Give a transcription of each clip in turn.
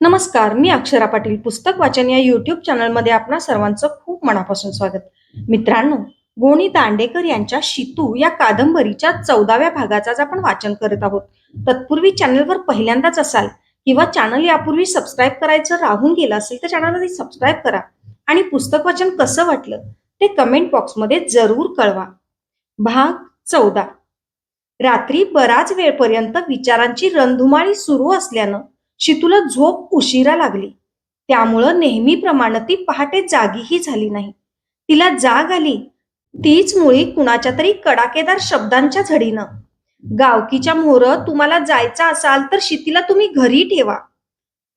नमस्कार मी अक्षरा पाटील पुस्तक वाचन या युट्यूब चॅनलमध्ये आपणा सर्वांचं खूप मनापासून स्वागत. मित्रांनो गोणी दांडेकर यांच्या शितू या कादंबरीच्या चौदाव्या भागाचा आपण वाचन करत आहोत. तत्पूर्वी चॅनलवर पहिल्यांदाच असाल किंवा चॅनल यापूर्वी सबस्क्राईब करायचं राहून गेलं असेल तर चॅनल सबस्क्राईब करा आणि पुस्तक वाचन कसं वाटलं ते कमेंट बॉक्समध्ये जरूर कळवा. भाग चौदा. रात्री बराच वेळपर्यंत विचारांची रणधुमाळी सुरू असल्यानं शितूला झोप उशिरा लागली. त्यामुळं नेहमीप्रमाणे ती पहाटे जागीही झाली नाही. तिला जाग आली. तीच मुळी कुणाच्या तरी कडाकेदार शब्दांच्या झडीनं. गावकीच्या मोर तुम्हाला जायचा असाल तर शितीला तुम्ही घरी ठेवा.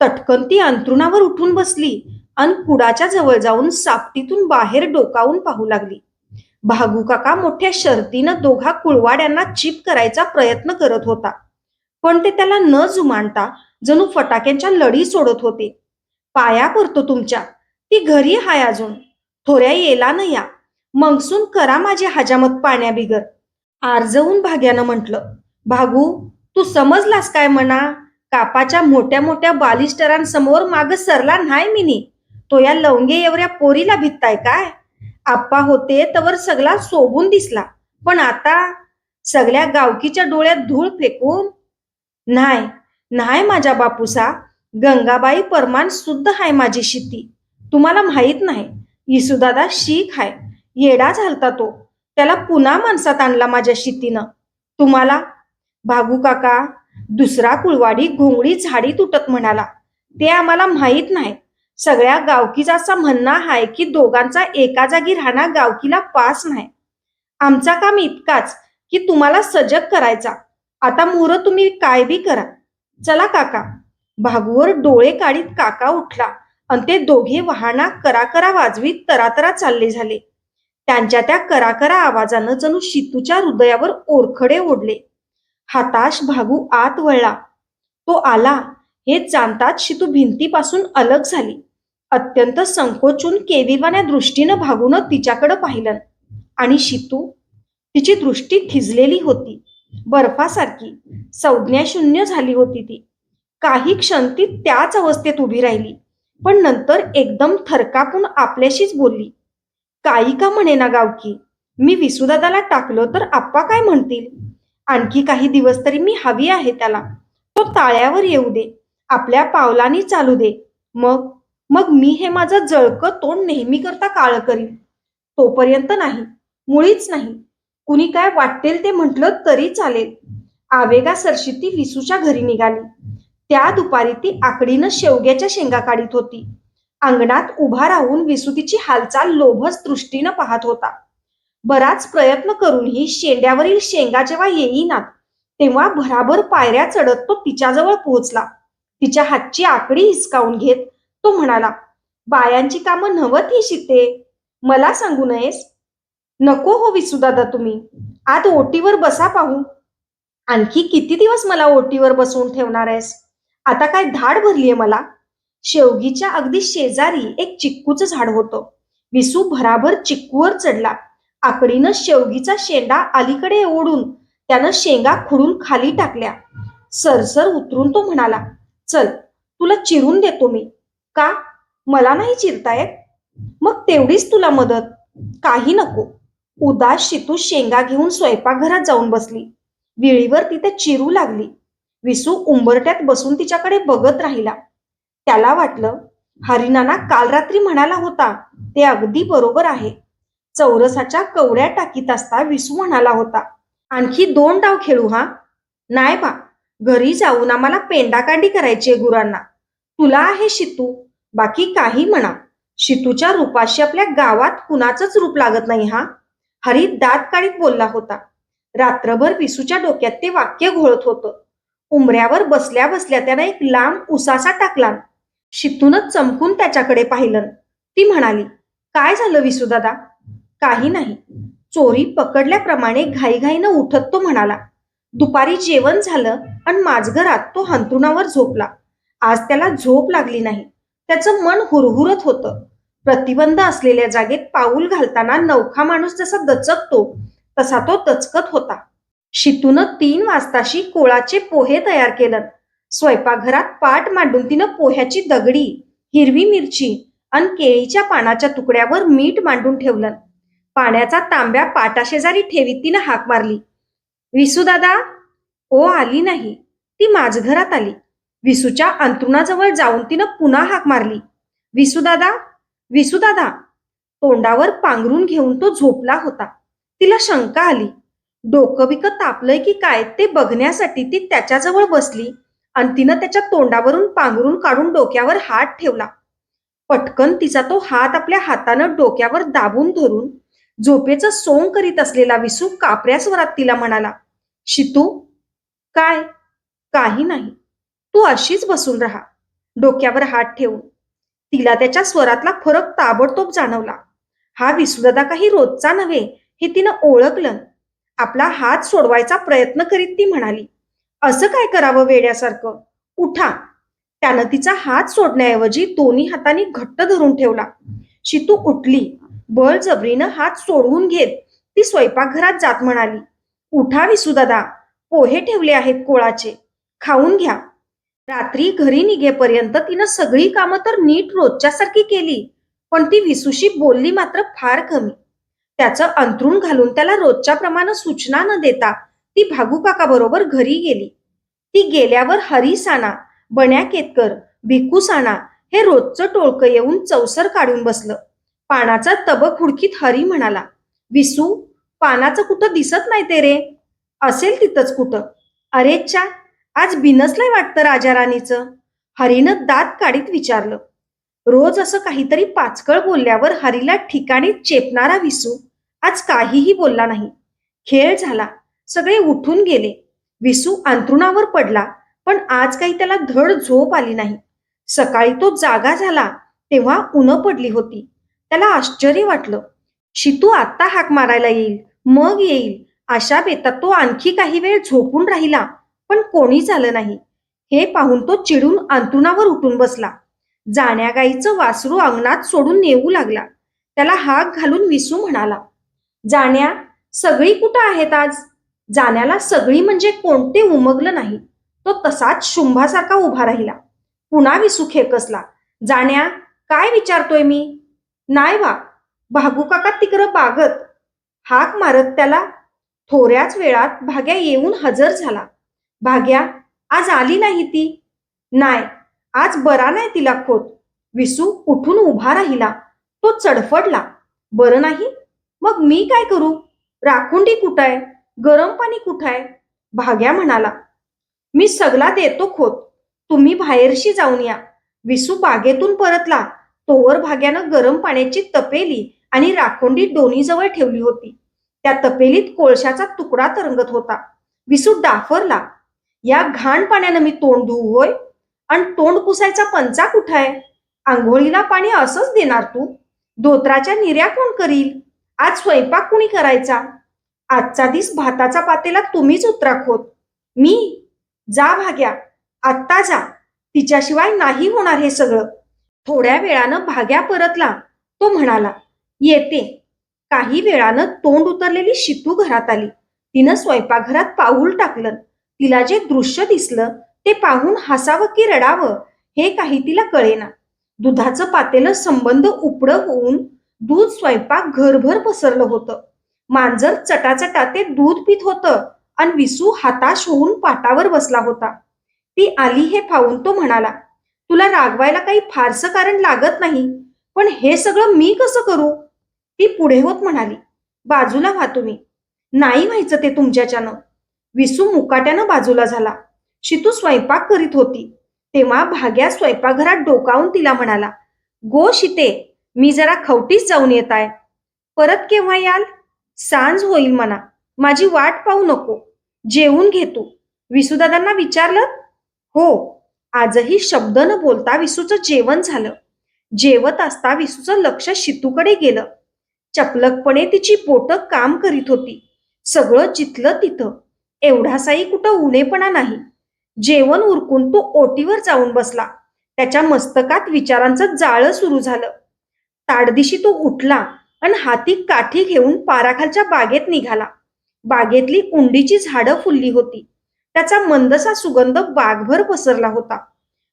तटकन ती अंथरुणावर उठून बसली आणि कुडाच्या जवळ जाऊन सापटीतून बाहेर डोकावून पाहू लागली. भागू काका मोठ्या शर्तीनं दोघा कुळवाड्यांना चिप करायचा प्रयत्न करत होता. पण ते त्याला न जुमानता जणू फटाक्यांच्या लढी सोडत होते. पाया करतो तुमच्या. ती घरी हाय अजून. थोड्या येला न या मंगसून करा माझी हजामत पाण्याबिगर. आर्जवून भाग्यानं म्हटलं भागू तू समजलास काय म्हणा कापाच्या मोठ्या मोठ्या बालिस्टरांसमोर माग सरला नाही मिनी. तो या लवंगे एवढ्या पोरीला भित्ताय काय? आप्पा होते तवर सगळा सोबून दिसला. पण आता सगळ्या गावकीच्या डोळ्यात धूळ फेकून? नाही. नाही माझ्या बापूसा. गंगाबाई परमान सुद्धा हाय माझी शिती. तुम्हाला माहीत नाही. इसुदादा शीख हाय. येडा झालता तो. त्याला पुन्हा माणसात आणला माझ्या शितीनं. तुम्हाला? भागू काका दुसरा कुळवाडी घोंगडी झाडी तुटत म्हणाला. ते आम्हाला माहीत नाही. सगळ्या गावकीचा असा म्हणणं आहे की दोघांचा एका जागी राहणा गावकीला पास नाही. आमचा काम इतकाच की तुम्हाला सजग करायचा. आता मुहूर्त तुम्ही काय बी करा. चला काका. भागूवर डोळे काढीत काका उठला. आणि ते दोघे वाहना करा करा वाजवीत तरातरा चालले झाले. त्यांच्या त्या कराकरा आवाजानं जणू शितूच्या हृदयावर ओरखडे ओढले. हाताश भागू आत वळला. तो आला. हे जाणताच शितू भिंतीपासून अलग झाली. अत्यंत संकोचून केविवान्या दृष्टीनं भागून तिच्याकडे पाहिलं. आणि शितू? तिची दृष्टी थिजलेली होती. बर्फासारखी. संज्ञाशून्य झाली होती ती. काही क्षण ती त्याच अवस्थेत उभी राहिली. पण नंतर एकदम थरकापून आपल्याशीच बोलली. काही का म्हणे ना गावकी? मी विसुदादाला टाकलं तर आप्पा काय म्हणतील? आणखी काही दिवस तरी मी हवी आहे त्याला. तो ताळ्यावर येऊ दे. आपल्या पावलांनी चालू दे. मग? मग मी हे माझं जळकं तोंड नेहमी करता काळ करीन. तोपर्यंत नाही. मुळीच नाही. कुणी काय वाटेल ते म्हटलं तरी चालेल. आवेगा सरशी ती विसूच्या घरी निघाली. त्या दुपारी ती आकडीनं शेवग्याच्या शेंगा काढीत होती. अंगणात उभा राहून विसुतीची हालचाल लोभस दृष्टीनं पाहत होता. बराच प्रयत्न करूनही शेंड्यावरील शेंगा जेव्हा येईनात तेव्हा भराभर पायऱ्या चढत तो तिच्याजवळ पोहोचला. तिच्या हातची आकडी हिसकावून घेत तो म्हणाला बायांची कामं नवत ही शिते. मला सांगू नयेस नको हो विसुदादा तुम्ही. आत ओटीवर बसा पाहू आणखी किती दिवस मला ओटीवर बसवून ठेवणार आहेस? आता काय धाड भरलीये मला? शेवगीच्या अगदी शेजारी एक चिक्कूचं झाड होतं. विसू भराभर चिक्कूवर चढला. आकडीनं शेवगीचा शेंडा अलीकडे ओढून त्यानं शेंगा खुडून खाली टाकल्या. सरसर उतरून तो म्हणाला चल तुला चिरून देतो मी. का? मला नाही चिरता येत मग तेवढीच तुला मदत. काही नको. उदास शितू शेंगा घेऊन स्वयंपाकघरात जाऊन बसली. विळीवर तिथे चिरू लागली. विसू उंबरट्यात बसून तिच्याकडे बघत राहिला. त्याला वाटलं हरिनाना काल रात्री म्हणाला होता ते अगदी बरोबर आहे. चौरसाच्या कवड्या टाकीत असता विसू म्हणाला होता. आणखी दोन डाव खेळू हा? नाही बा घरी जाऊन आम्हाला पेंडाकांडी करायची आहे गुरांना. तुला आहे शितू बाकी काही म्हणा. शितूच्या रूपाशी आपल्या गावात कुणाचंच रूप लागत नाही हा? हरी दात काढीत बोलला होता. रात्रभर विसूच्या डोक्यात ते वाक्य घोळत होतं. उमऱ्यावर बसल्या बसल्या त्यानं एक लांब उसासा टाकला. शितूनच चमकून त्याच्याकडे पाहिलं. ती म्हणाली काय झालं विसूदादा काही नाही. चोरी पकडल्याप्रमाणे घाईघाईनं उठत तो म्हणाला दुपारी जेवण झालं आणि माझघरात तो हंतरुणावर झोपला. आज त्याला झोप लागली नाही. त्याचं मन हुरहुरत होतं. प्रतिबंध असलेल्या जागेत पाऊल घालताना नवखा माणूस जसा दचकतो तसा तो दचकत होता. शितून तीन वाजताशी कोळाचे पोहे तयार केलं. स्वयंपाकघरात पाट मांडून तिनं पोह्याची दगडी हिरवी मिरची आणि केळीच्या पानाच्या तुकड्यावर मीठ मांडून ठेवलं. पाण्याचा तांब्या पाटाशेजारी ठेवीत तिनं हाक मारली. विसू दादा ओ आली नाही. ती माझघरात आली. विसूच्या अंतरुणाजवळ जाऊन तिनं पुन्हा हाक मारली. विसू विसुदादा विसू दादा तोंडावर पांघरून घेऊन तो झोपला होता. तिला शंका आली. डोकं बिकं तापलंय की काय ते बघण्यासाठी ती त्याच्याजवळ बसली आणि तिनं त्याच्या तोंडावरून पांघरून काढून डोक्यावर हात ठेवला. पटकन तिचा तो हात आपल्या हातानं डोक्यावर दाबून धरून झोपेचं सोंग करीत असलेला विसू कापऱ्या स्वरात तिला म्हणाला शितू काय? काही नाही. तू अशीच बसून राहा. डोक्यावर हात ठेवून तिला त्याच्या स्वरातला फरक ताबडतोब जाणवला. हा विसुदादा काही रोजचा नव्हे हे तिनं ओळखलं. आपला हात सोडवायचा प्रयत्न करीत ती म्हणाली असं काय करावं वेड्यासारखं? उठा. त्यानं तिचा हात सोडण्याऐवजी दोन्ही हातांनी घट्ट धरून ठेवला. शितू उठली. बळजबरीनं हात सोडवून घेत. ती स्वयंपाकघरात जात म्हणाली उठा विसुदादा. पोहे ठेवले आहेत कोळाचे. खाऊन घ्या. रात्री घरी निघेपर्यंत तिनं सगळी कामं तर नीट रोजच्यासारखी केली पण ती विसूशी बोलली मात्र फार कमी. त्याचं अंथरूण घालून त्याला रोजच्या प्रमाणे सूचना न देता ती भागू काका बरोबर घरी गेली. ती गेल्यावर हरी साना बण्या केतकर भिकू साना हे रोजचं टोळकं येऊन चौसर काढून बसलं. पानाचा तबक हुडकीत हरी म्हणाला विसू पानाचं कुठं दिसत नाही ते रे? असेल तिथंच कुठं. अरे च्या आज बिनसलंय वाटतं राजा राणीचं. हरीनं दात काढीत विचारलं रोज असं काहीतरी पाचकळ बोलल्यावर हरीला ठिकाणी चेपणारा विसू. आज काहीही बोलला नाही. खेळ झाला. सगळे उठून गेले. विसू अंथरुणावर पडला पण आज काही त्याला धड झोप आली नाही. सकाळी तो जागा झाला तेव्हा उनं पडली होती. त्याला आश्चर्य वाटलं. शितू आत्ता हाक मारायला येईल. मग येईल. अशा बेतात तो आणखी काही वेळ झोपून राहिला. पण कोणीच आलं नाही. हे पाहून तो चिडून अंतुणावर उठून बसला. जाण्यागाईचं वासरू अंगणात सोडून नेऊ लागला. त्याला हाक घालून विसू म्हणाला जाण्या सगळी कुठं आहेत आज? जाण्याला सगळी म्हणजे कोणते उमगलं नाही. तो तसाच शुंभासारखा उभा राहिला. पुन्हा विसू खेकसला जाण्या काय विचारतोय मी? नाही वा भागू काका तिकडं बागत. हाक मारत त्याला थोड्याच वेळात भाग्या येऊन हजर झाला. भाग्या आज आली नाही ती? नाही आज बरा नाही तिला खोत. विसू उठून उभा राहिला. तो चडफडला. बरं नाही मग मी काय करू? राखुंडी कुठं आहे गरम पाणी कुठं आहे भाग्या म्हणाला. मी सगळा देतो खोत. तुम्ही बाहेरशी जाऊन या. विसू बागेतून परतला. तोवर भाग्यानं गरम पाण्याची तपेली आणि राखोंडी दोन्हीजवळ ठेवली होती. त्या तपेलीत कोळशाचा तुकडा तरंगत होता. विसू डाफरला. या घाण पाण्यानं मी तोंड धुऊ होय आणि तोंड पुसायचा पंचा कुठं आहे? आंघोळीला पाणी असंच देणार तू? धोत्राच्या निर्या कोण करील? आज स्वयंपाक कुणी करायचा? आजचा दिस भाताचा पातेला तुम्हीच उतरा खोत मी? जा भाग्या. आत्ता जा. तिच्याशिवाय नाही होणार हे सगळं. थोड्या वेळानं भाग्या परतला. तो म्हणाला येते. काही वेळानं तोंड उतरलेली शितू घरात आली. तिनं स्वयंपाकघरात पाऊल टाकलं. तिला जे दृश्य दिसलं ते पाहून हसावं की रडावं हे काही तिला कळेना. दुधाचं पातेलं संबंध उपडं होऊन दूध स्वयंपाक घरभर पसरलं होतं. मांजर चटाचटा ते दूध पित होतं आणि विसू हाताश होऊन पाटावर बसला होता. ती आली हे पाहून तो म्हणाला तुला रागवायला काही फारसं कारण लागत नाही पण हे सगळं मी कसं करू? ती पुढे होत म्हणाली बाजूला व्हा तुम्ही. नाही व्हायचं ते तुमच्याच्यानं. विसू मुकाट्यानं बाजूला झाला. शितू स्वयंपाक करीत होती. तेव्हा भाग्या स्वयंपाकघरात डोकावून तिला म्हणाला गो शिते मी जरा खवटीच जाऊन येत आहे. परत केव्हा याल? सांज होईल म्हणा. माझी वाट पाहू नको. जेवून घेतो विसूदादांना विचारलं हो. आजही शब्द न बोलता विसूचं जेवण झालं. जेवत असता विसूचं लक्ष शितूकडे गेलं. चपलकपणे तिची बोटं काम करीत होती. सगळं जिथलं तिथं. एवढासाही कुठं उणेपणा नाही. जेवण उरकून तो ओटीवर जाऊन बसला. त्याच्या मस्तकात विचारांचं जाळं सुरू झालं. ताडदिशी तो उठला आणि हाती काठी घेऊन पाराखालच्या बागेत निघाला. बागेतली उंडीची झाडं फुलली होती. त्याचा मंदसा सुगंध बागभर पसरला होता.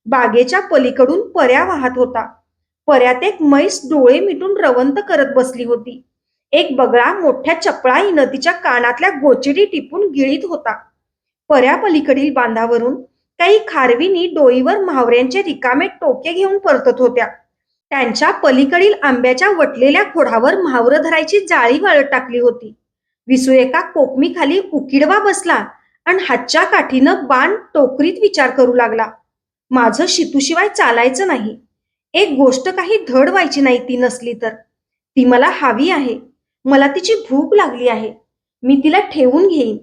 बागेच्या पलीकडून पर्या वाहत होता. पर्यात एक म्हैस डोळे मिटून रवंत करत बसली होती. एक बगळा मोठ्या चपळाईनं तिच्या कानातल्या गोचिडी टिपून गिळीत होता. पर्यापलीकडील बांधावरून काही खारविनी डोईवर म्हावऱ्यांचे रिकामे टोके घेऊन परतत होत्या. त्यांच्या पलीकडील आंब्याच्या वटलेल्या खोडावर म्हावरं धरायची जाळी वाळत टाकली होती. विसू एका कोकमीखाली उकिडवा बसला आणि हातच्या काठीनं बाण टोकरीत विचार करू लागला. माझं शितूशिवाय चालायचं नाही. एक गोष्ट काही धड व्हायची नाही ती नसली तर. ती मला हवी आहे. मला तिची भूक लागली आहे. मी तिला ठेवून घेईन.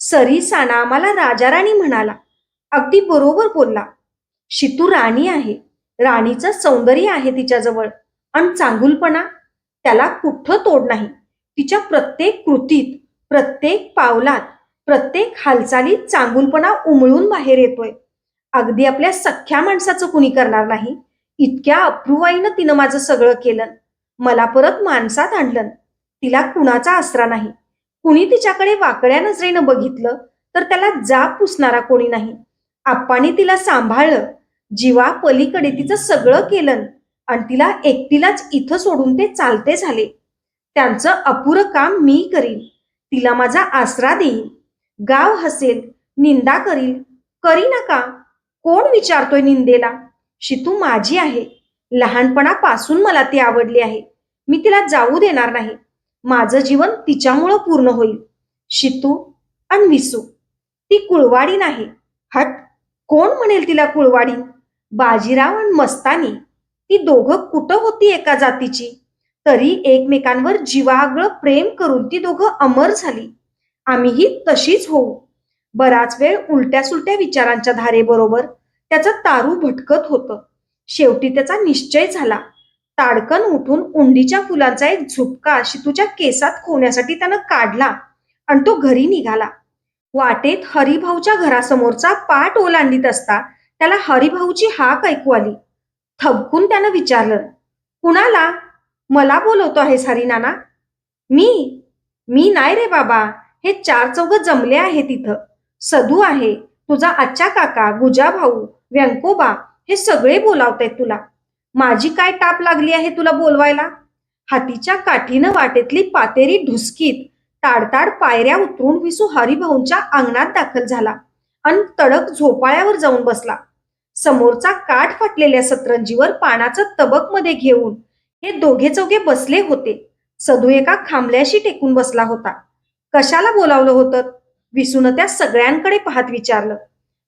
सरी साना राजाराणी म्हणाला. अगदी बरोबर बोलला. शितू राणी आहे. राणीचं सौंदर्य आहे तिच्याजवळ. आणि चांगुलपणा? त्याला कुठं तोड नाही. तिच्या प्रत्येक कृतीत प्रत्येक पावलात प्रत्येक हालचालीत चांगुलपणा उमळून बाहेर येतोय. अगदी आपल्या सख्ख्या माणसाचं कुणी करणार नाही. इतक्या अप्रुवाईनं तिनं माझं सगळं केलं. मला परत माणसात आणलं. तिला कुणाचा आसरा नाही. कुणी तिच्याकडे वाकड्या नजरेनं बघितलं तर त्याला जाब पुसणारा कोणी नाही. आप्पाने तिला सांभाळलं. जीवा पलीकडे तिचं सगळं केलं आणि तिला एकटीलाच इथं सोडून ते चालते झाले. त्यांचं अपुरं काम मी करीन. तिला माझा आसरा देईन. गाव हसेल निंदा करील. करी नका. कोण विचारतोय निंदेला? शितू माझी आहे. लहानपणापासून मला ती आवडली आहे. मी तिला जाऊ देणार नाही. माझं जीवन तिच्यामुळं पूर्ण होईल. शितू आणि विसू. ती कुळवाडी नाही. हट. कोण म्हणेल तिला कुळवाडी? बाजीराव आणि मस्तानी. ती दोघं कुठं होती एका जातीची? तरी एकमेकांवर जीवागळ प्रेम करून ती दोघं अमर झाली. आम्हीही तशीच होऊ. बराच वेळ उलट्या सुलट्या विचारांच्या धारेबरोबर त्याचं तारू भटकत होतं. शेवटी त्याचा निश्चय झाला. ताडकन उठून उंडीच्या फुलांचा एक झुपका शितूच्या केसात खोवण्यासाठी त्यानं काढला आणि तो घरी निघाला. वाटेत हरिभाऊच्या घरासमोरचा पाट ओलांडीत असता त्याला हरिभाऊची हाक ऐकू आली. थबकून त्यानं विचारलं कुणाला? मला बोलवतो आहेस हरिनाना? मी? मी नाही रे बाबा. हे चार चौघ जमले आहे तिथं सदू आहे. तुझा आच्चा काका गुजा भाऊ व्यंकोबा हे सगळे बोलावतायत तुला. माझी काय टाप लागली आहे तुला बोलवायला? हातीच्या काठीनं वाटेतली पातेरी ढुसकीत ताडताड पायऱ्या उतरून विसू हरिभाऊंच्या अंगणात दाखल झाला आणि तडक झोपाळ्यावर जाऊन बसला. समोरचा काठ फाटलेल्या सतरंजीवर पानाचं तबकमध्ये घेऊन हे दोघे चौघे बसले होते. सधू एका खांबल्याशी टेकून बसला होता. कशाला बोलावलं होतं? विसून त्या सगळ्यांकडे पाहत विचारलं.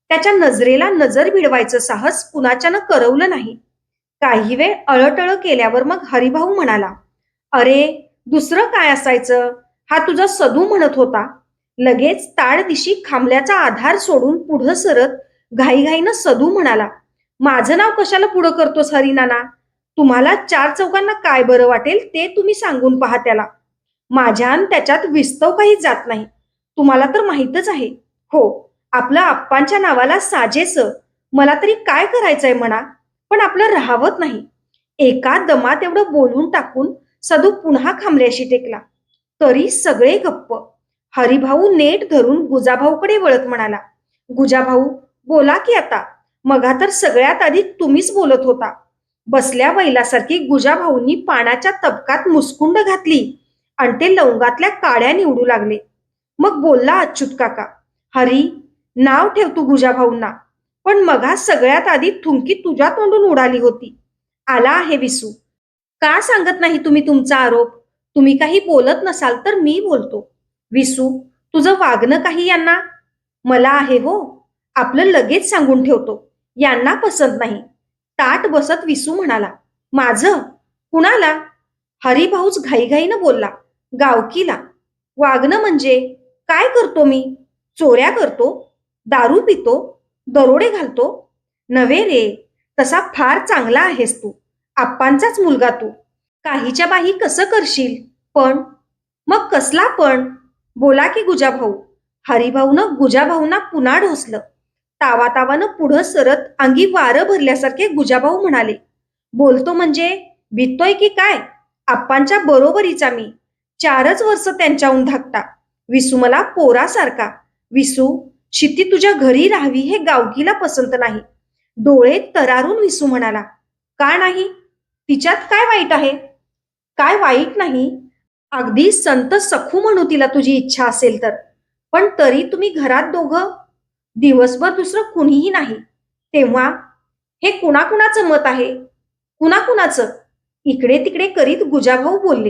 त्याच्या नजरेला नजर भिडवायचं साहस कुणाच्यानं करवलं नाही. काही वेळ अळटळ केल्यावर मग हरिभाऊ म्हणाला अरे दुसरं काय असायचं? हा तुझा सदू म्हणत होता. लगेच ताळदिशी खांबल्याचा आधार सोडून पुढं सरत घाईघाईनं सदू म्हणाला माझं नाव कशाला पुढं करतोस हरिनाना तुम्हाला चार चौकांना काय बरं वाटेल ते तुम्ही सांगून पहा त्याला. माझ्यान त्याच्यात विस्तव काही जात नाही. तुम्हाला तर माहीतच आहे. हो आपलं आप्पांच्या नावाला साजेस. मला तरी काय करायचंय म्हणा? पण आपलं राहावत नाही. एका दमात एवढं बोलून टाकून सदू पुन्हा खांबल्याशी टेकला. तरी सगळे गप्प. हरिभाऊ नेट धरून गुजाभाऊकडे वळत म्हणाला गुजाभाऊ बोला की आता. मगा तर सगळ्यात आधी तुम्हीच बोलत होता. बसल्या बैलासारखी गुजाभाऊंनी पाण्याच्या तबकात मुसकुंड घातली आणि ते लवंगातल्या काड्या निवडू लागले. मग बोलला अच्युत काका हरी नाव ठेव तू गुजाभाऊंना. पण मगा सगळ्यात आधी थुंकी तुझ्या तोंडून उडाली होती. आला आहे विसू. का सांगत नाही तुम्ही तुमचा आरोप? तुम्ही काही बोलत नसाल तर मी बोलतो. विसू तुझं वागणं काही यांना? मला आहे हो. आपलं लगेच सांगून ठेवतो. यांना पसंत नाही. ताट बसत विसू म्हणाला. माझं? कुणाला? हरिभाऊच घाईघाईनं बोलला. गावकीला. वागणं म्हणजे? काय करतो मी? चोऱ्या करतो? दारू पितो? दरोडे घालतो. नव्हे रे तसा फार चांगला आहेस तू. आप्पांचाच मुलगा तू. काहीच्या बाही कसं करशील? पण? मग कसला पण? बोला की गुजाभाऊ. हरिभाऊनं गुजाभाऊंना पुन्हा ढोसलं. तावा तावानं पुढं सरत अंगी वारं भरल्यासारखे गुजाभाऊ म्हणाले. बोलतो म्हणजे भितोय की काय? आप्पांच्या बरोबरीचा मी. चारच वर्ष त्यांच्याहून धाकटा. विसू मला पोरासारखा. विसू शिती तुझ्या घरी राहावी हे गावकीला पसंत नाही. डोळे तरारून विसू म्हणाला का नाही? तिच्यात काय वाईट आहे? काय वाईट नाही? अगदी संत सखू म्हणू तिला तुझी इच्छा असेल तर. पण तरी तुम्ही घरात दोघं दिवसभर दुसरं कुणीही नाही. तेव्हा हे कुणाकुणाचं मत आहे? कुणाकुणाचं? इकडे तिकडे करीत गुजाभाऊ बोलले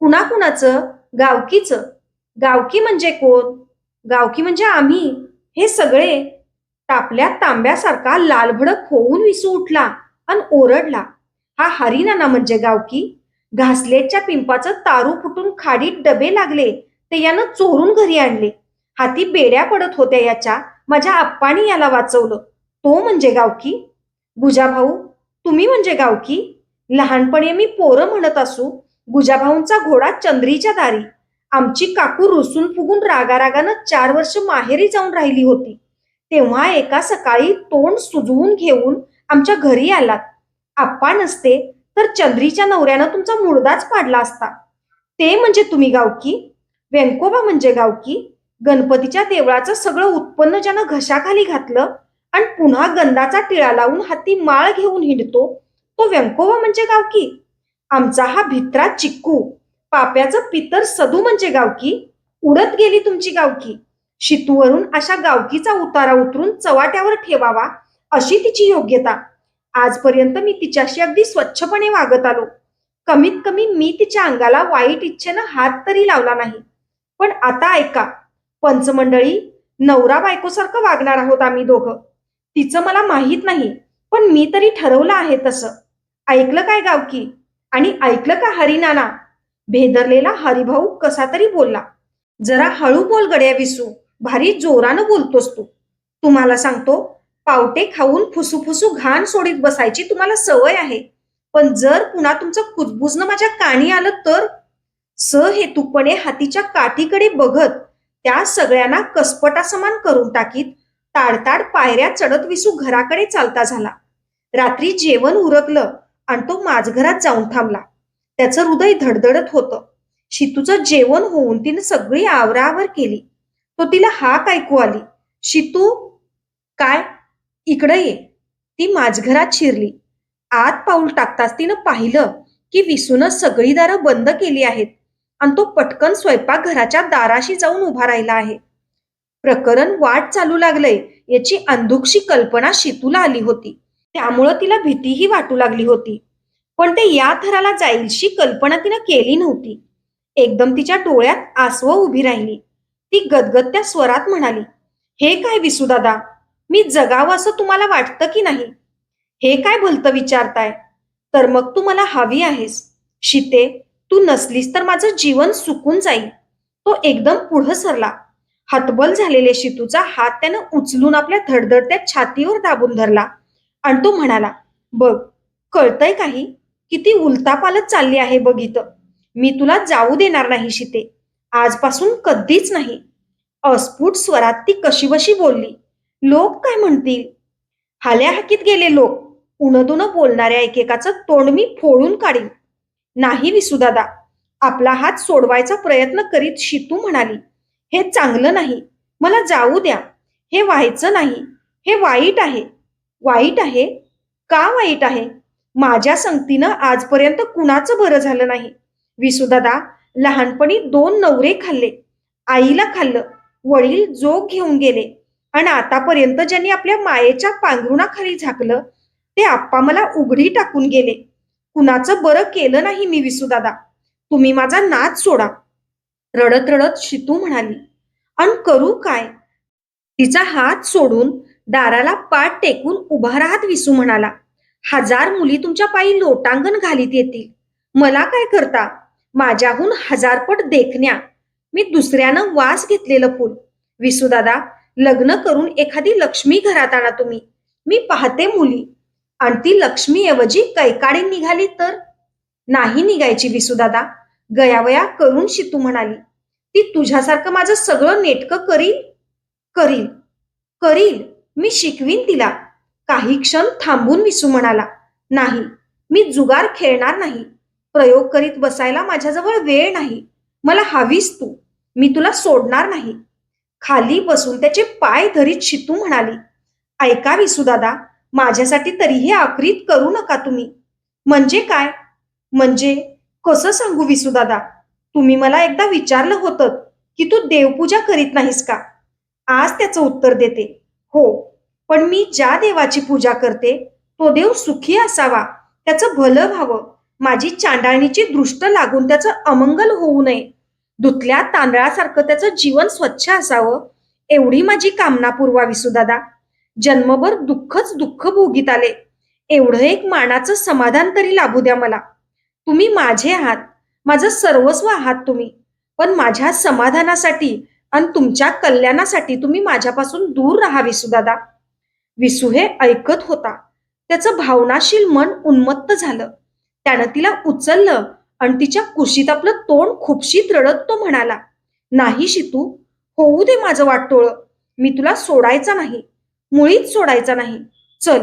कुणाकुणाचं? गावकीचं? गावकी म्हणजे कोण? गावकी म्हणजे आम्ही? हे सगळे तापल्या तांब्यासारखा लालभडक होऊन विसू उठला आणि ओरडला हा हरिनाना म्हणजे गावकी घासलेटच्या पिंपाचं तारू फुटून खाडीत डबे लागले ते यानं चोरून घरी आणले. हाती बेड्या पडत होत्या याच्या माझ्या आप्पानी याला वाचवलं. तो म्हणजे गावकी गुजाभाऊ तुम्ही म्हणजे गावकी लहानपणी मी पोरं म्हणत असू गुजाभाऊंचा घोडा चंद्रीच्या दारी. आमची काकू रुसून फुगून रागारागानं चार वर्ष माहेरी जाऊन राहिली होती. तेव्हा एका सकाळी तोंड सुजवून घेऊन आमच्या घरी आलात. आप्पा नसते तर चंद्रीच्या नवऱ्यानं तुमचा मुडदाच पाडला असता. ते म्हणजे तुम्ही गावकी? व्यंकोबा म्हणजे गावकी? गणपतीच्या देवळाचं सगळं उत्पन्न ज्यानं घशाखाली घातलं आणि पुन्हा गंधाचा टिळा लावून हाती माळ घेऊन हिंडतो तो व्यंकोबा म्हणजे गावकी? आमचा हा भित्रा चिक्कू. पाप्याचं पितर सदू म्हणजे गावकी उडत गेली तुमची गावकी. शितूवरून अशा गावकीचा उतारा उतरून चवाट्यावर ठेवावा अशी तिची योग्यता. आजपर्यंत मी तिच्याशी अगदी स्वच्छपणे वागत आलो. कमीत कमी मी तिच्या अंगाला वाईट इच्छेनं हात तरी लावला नाही. पण आता ऐका पंचमंडळी नवरा बायकोसारखं वागणार आहोत आम्ही दोघं. तिचं मला माहीत नाही पण मी तरी ठरवलं आहे तसं. ऐकलं काय गावकी? आणि ऐकलं का हरिनाना? भेदरलेला हरिभाऊ कसा तरी बोलला जरा हळू बोल गड्या विसू भारी जोरानं बोलतोस तू. तुम्हाला सांगतो पावटे खाऊन फुसूफुसू घाण सोडीत बसायची तुम्हाला सवय आहे. पण जर पुन्हा तुमचं कुजबुजणं माझ्या कानी आलं तर? सहेतुकपणे हातीच्या काठीकडे बघत त्या सगळ्यांना कसपटा समान करून टाकीत ताडताड पायऱ्या चढत विसू घराकडे चालता झाला. रात्री जेवण उरकलं आणि तो माझघरात जाऊन थांबला. त्याचं हृदय धडधडत होतं. शितूचं जेवण होऊन तिने सगळी आवरावर केली. तो तिला हाक ऐकू आली. शितू काय? इकडे ये. ती माझघरात शिरली. आत पाऊल टाकताच तिनं पाहिलं की विसूनच सगळी दारं बंद केली आहेत आणि तो पटकन स्वयंपाकघराच्या दाराशी जाऊन उभा राहिला आहे. प्रकरण वाट चालू लागलंय याची अंधुकशी कल्पना शितूला आली होती. त्यामुळं तिला भीतीही वाटू लागली होती. पण ते या थराला जाईलशी कल्पना तिनं केली नव्हती. एकदम तिच्या डोळ्यात आसव उभी राहिली. ती गदगदत्या स्वरात म्हणाली हे काय विसुदादा मी जगावं असं तुम्हाला वाटतं की नाही? हे काय भलतं विचारताय? तर मग तू मला हवी आहेस. शिते तू नसलीस तर माझं जीवन सुकून जाईल. तो एकदम पुढं सरला. हतबल झालेले शितूचा हात त्यानं उचलून आपल्या धडधडत्या छातीवर दाबून धरला. आणि तो म्हणाला बघ कळतंय काही? किती उलतापालत चालली आहे बघ इथं. मी तुला जाऊ देणार नाही शिते. आजपासून कधीच नाही. अस्फुट स्वरात ती कशीबशी बोलली. लोक काय म्हणतील? हाल्या हाकीत गेले लोक. उणदुन बोलणाऱ्या एकेकाचं तोंड मी फोडून काढीन. नाही विसुदादा आपला हात सोडवायचा प्रयत्न करीत शितू म्हणाली. हे चांगलं नाही. मला जाऊ द्या. हे व्हायचं नाही. हे वाईट आहे. वाईट आहे? का वाईट आहे? माझ्या संगतीनं आजपर्यंत कुणाचं बरं झालं नाही. विसुदादा लहानपणी दोन नवरे खाल्ले. आईला खाल्लं वडील जोग घेऊन गेले. आणि आतापर्यंत ज्यांनी आपल्या मायेच्या पांघरुणाखाली झाकलं ते आप्पा मला उघडी टाकून गेले. कुणाचं बरं केलं नाही मी विसुदादा तुम्ही माझा नाच सोडा. रडत रडत शितू म्हणाली अन करू काय? तिचा हात सोडून दाराला पाठ टेकून उभा राहत विसू म्हणाला. हजार मुली तुमच्या पायी लोटांगण घालीत येतील. मला काय करता? माझ्याहून हजारपट देखण्या. मी दुसऱ्यानं वास घेतलेलं फुल. विसूदादा लग्न करून एखादी लक्ष्मी घरात आणा तुम्ही. मी पाहते मुली. आणि ती लक्ष्मी ऐवजी कैकाडी निघाली तर? नाही निघायची विसूदादा गयावया करून शितू म्हणाली. ती तुझ्यासारखं माझं सगळं नेटकं करील? करील. करील. मी शिकवीन तिला. काही क्षण थांबून विसू म्हणाला नाही मी जुगार खेळणार नाही. प्रयोग करीत बसायला माझ्याजवळ वेळ नाही. मला हवीस तू. मी तुला सोडणार नाही. खाली बसून त्याचे पाय धरीत शितू म्हणाली ऐका विसुदादा माझ्यासाठी तरीही आखरीत करू नका तुम्ही. म्हणजे काय? म्हणजे कसं सांगू विसुदादा तुम्ही मला एकदा विचारलं होतं की तू देवपूजा करीत नाहीस का? आज त्याचं उत्तर देते. हो पण मी ज्या देवाची पूजा करते तो देव सुखी असावा त्याचं भलं व्हावं. माझी चांडाळणीची दृष्ट लागून त्याचं अमंगल होऊ नये. धुतल्या तांदळासारखं त्याचं जीवन स्वच्छ असावं एवढी माझी कामना पुरवावी सुदादा जन्मभर दुःखच दुःख भोगीत आले. एवढं एक मानाचं समाधान तरी लाभू द्या मला. तुम्ही माझे आहात माझं सर्वस्व आहात तुम्ही. पण माझ्या समाधानासाठी आणि तुमच्या कल्याणासाठी तुम्ही माझ्यापासून दूर राहा दादा. विसू हे ऐकत होता. त्याचं भावनाशील मन उन्मत्त झालं. त्यानं तिला उचललं आणि तिच्या कुशीत आपलं तोंड खुपशीत रडत तो म्हणाला नाही शितू होऊ दे माझं वाटोळं. मी तुला सोडायचा नाही. मुळीच सोडायचा नाही. चल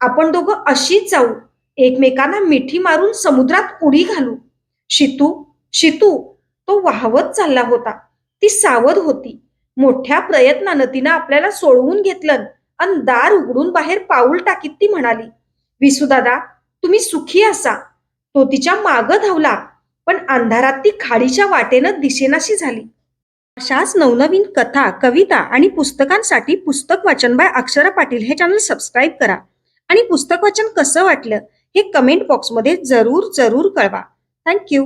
आपण दोघं अशीच जाऊ. एकमेकांना मिठी मारून समुद्रात उडी घालू. शितू शितू तो वाहवत चालला होता. ती सावध होती. मोठ्या प्रयत्नानं तिनं आपल्याला सोडवून घेतलं. आणि दार उघडून बाहेर पाऊल टाकीत ती म्हणाली विसूदादा तुम्ही सुखी असा. तो तिच्या माग धावला पण अंधारात ती खाडीच्या वाटेनं दिशेनाशी झाली. अशाच नवनवीन कथा कविता आणि पुस्तकांसाठी पुस्तक वाचन बाय अक्षरा पाटील हे चॅनल सबस्क्राईब करा. आणि पुस्तक वाचन कसं वाटलं हे कमेंट बॉक्समध्ये जरूर जरूर कळवा. थँक्यू